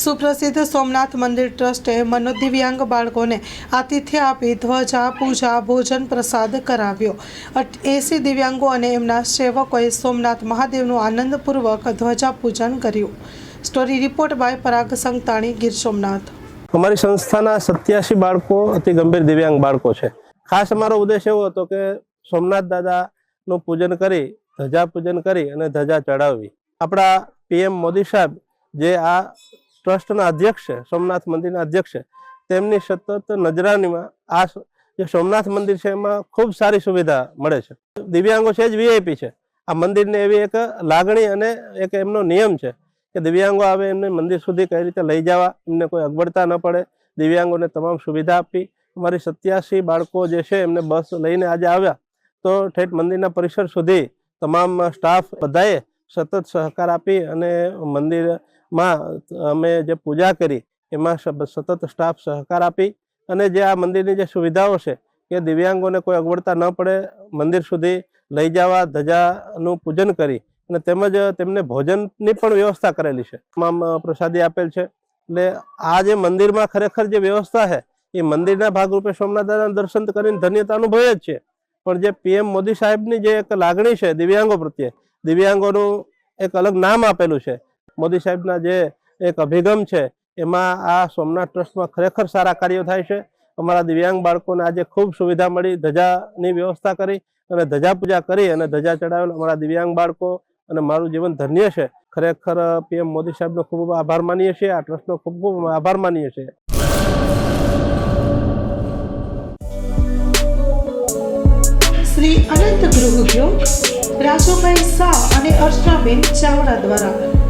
સુપ્રસિદ્ધ સોમનાથ મંદિર ટ્રસ્ટે મનોદિવ્યાંગ બાળકોને આતિથ્ય આપી ધ્વજા, પૂજા, ભોજન પ્રસાદ કરાવ્યો. એસી દિવ્યાંગો અને એમના સેવકોએ સોમનાથ મહાદેવનું આનંદપૂર્વક ધ્વજા પૂજન કર્યું. Story report by Parag Santani, Gir Somnath. અમારી સંસ્થાના સત્યાસી બાળકો, અતિ ગંભીર દિવ્યાંગ બાળકો છે. ખાસ અમારો ઉદ્દેશ એવો હતો કે સોમનાથ દાદાનું પૂજન કરી, ધજા પૂજન કરી અને ધજા ચડાવવી આપણા પીએમ મોદી સાહેબ જે આ ટ્રસ્ટના અધ્યક્ષ છે, સોમનાથ મંદિરના અધ્યક્ષ છે. તેમની સતત નજરાનીમાં આ જે સોમનાથ મંદિર છે, એમાં ખૂબ સારી સુવિધા મળે છે. દિવ્યાંગો છે જ વીઆઈપી છે. આ મંદિરને એવી એક લાગણી અને એક એમનો નિયમ છે કે દિવ્યાંગો આવે એમને મંદિર સુધી કઈ રીતે લઈ જવા, એમને કોઈ અગવડતા ન પડે. દિવ્યાંગોને તમામ સુવિધા આપી. અમારી સત્યાસી બાળકો જે છે, એમને બસ લઈને આજે આવ્યા. તો ઠેઠ મંદિરના પરિસર સુધી તમામ સ્ટાફ બધાએ સતત સહકાર આપી અને મંદિરમાં અમે જે પૂજા કરી, એમાં સતત સ્ટાફ સહકાર આપી અને જે આ મંદિરની જે સુવિધાઓ છે કે દિવ્યાંગોને કોઈ અગવડતા ન પડે, મંદિર સુધી લઈ જવા, ધજાનું પૂજન કરી અને તેમજ તેમને ભોજનની પણ વ્યવસ્થા કરેલી છે. તમામ પ્રસાદી આપેલ છે. એટલે આ જે મંદિરમાં ખરેખર જે વ્યવસ્થા છે, એ મંદિરના ભાગરૂપે સોમનાથના દર્શન કરીને ધન્યતા અનુભવે જ છે. પણ જે પીએમ મોદી સાહેબની જે એક લાગણી છે દિવ્યાંગો પ્રત્યે, દિવ્યાંગોનું એક અલગ નામ આપેલું છે મોદી સાહેબના જે એક અભિગમ છે, એમાં આ સોમનાથ ટ્રસ્ટમાં ખરેખર સારા કાર્યો થાય છે. અમારા દિવ્યાંગ બાળકોને આજે ખૂબ સુવિધા મળી, ધજાની વ્યવસ્થા કરી અને ધજા પૂજા કરી અને ધજા ચડાવેલ અમારા દિવ્યાંગ બાળકો અને મારું જીવન ધન્ય છે. ખરેખર, પીએમ મોદી સાહેબનો ખૂબ આભાર માનીએ છીએ, આ ટ્રસ્ટનો ખૂબ ખૂબ આભાર માનીએ છીએ. શ્રી અનંત ગૃહ ઉદ્યોગ, રાજુભાઈ શાહ અને અર્ચનાબેન ચાવડા દ્વારા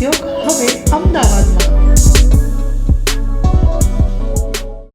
ઉદ્યોગ હવે અમદાવાદમાં.